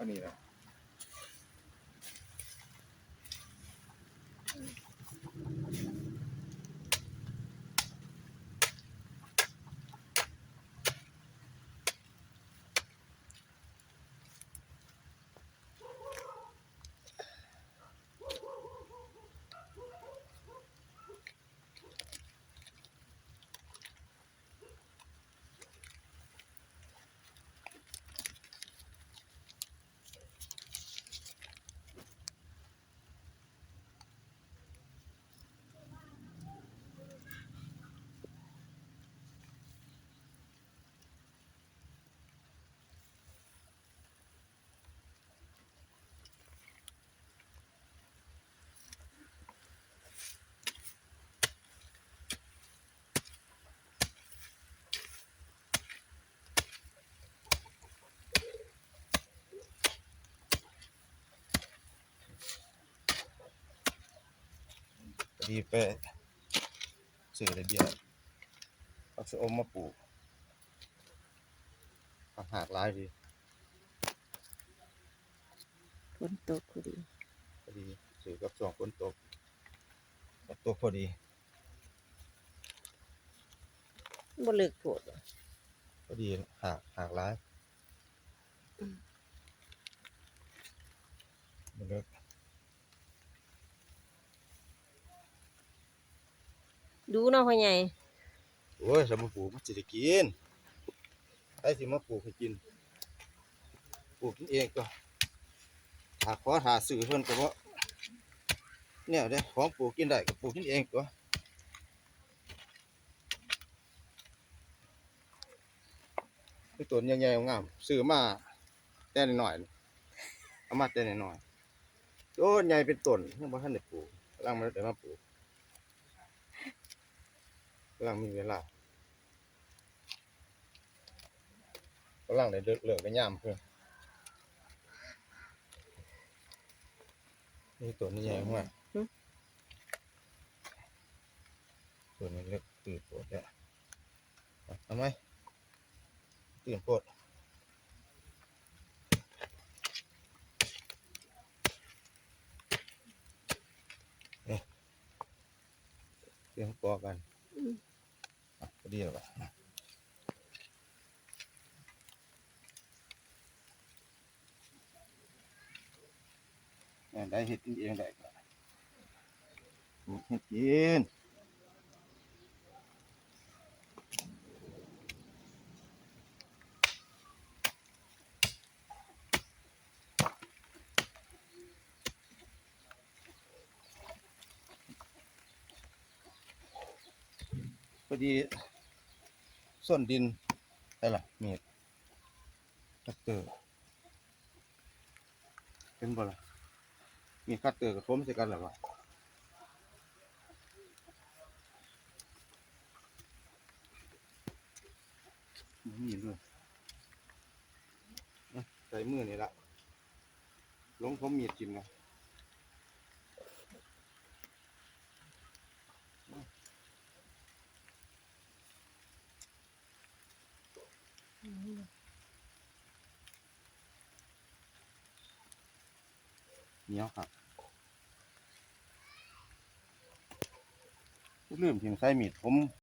เอานี่นะ พอดีไปซื้อได้เบียร์เอาชะอมมาปลูกผักหากหลายดีฝนตกพอดีพอดีซื้อกับช่วงฝนตกฝนตกพอดีบ่เลิกโพดพอดีหากหากหลายมันเลิก ดูเนาะพ่อใหญ่โอ้ยสมปลูกมันสิได้กินใครสิมาปลูกให้กิน ปลูกกินเองก็หาขอหาซื้อเพิ่นก็บ่เนี่ยเด้ของปลูกกินได้ก็ปลูกกินเองก็คือต้นใหญ่ๆงามๆซื้อมาแต่น้อยๆเอามาแต่น้อยๆต้ใหญ่เป็นต้นยังบ่ทันได้ปลูกกำลังมันได้มาปลูก กำลังมีเวลากำลังได้เลิกเลิกได้ยามเพิ่นนี่ต้นนี้ใหญ่มากต้นนี้เล็กตื่นโปวดแล้วเอาทำไมตื่นโปวดนี่เสียงปอกัน ดีแล้วปะได้เห็ดกินเองได้ก็เห็ดกินพอดี ส้นดินได้ละมีดคัตเตอร์เป็นบ่ล่ะมีคัตเตอร์กับผมใส่กันหรือวะบ่มีด้วยอ่ใส่มือนี่ละลงผมมีดจิ้มนะ เหนียวครับลืมถึงใส่มีดผม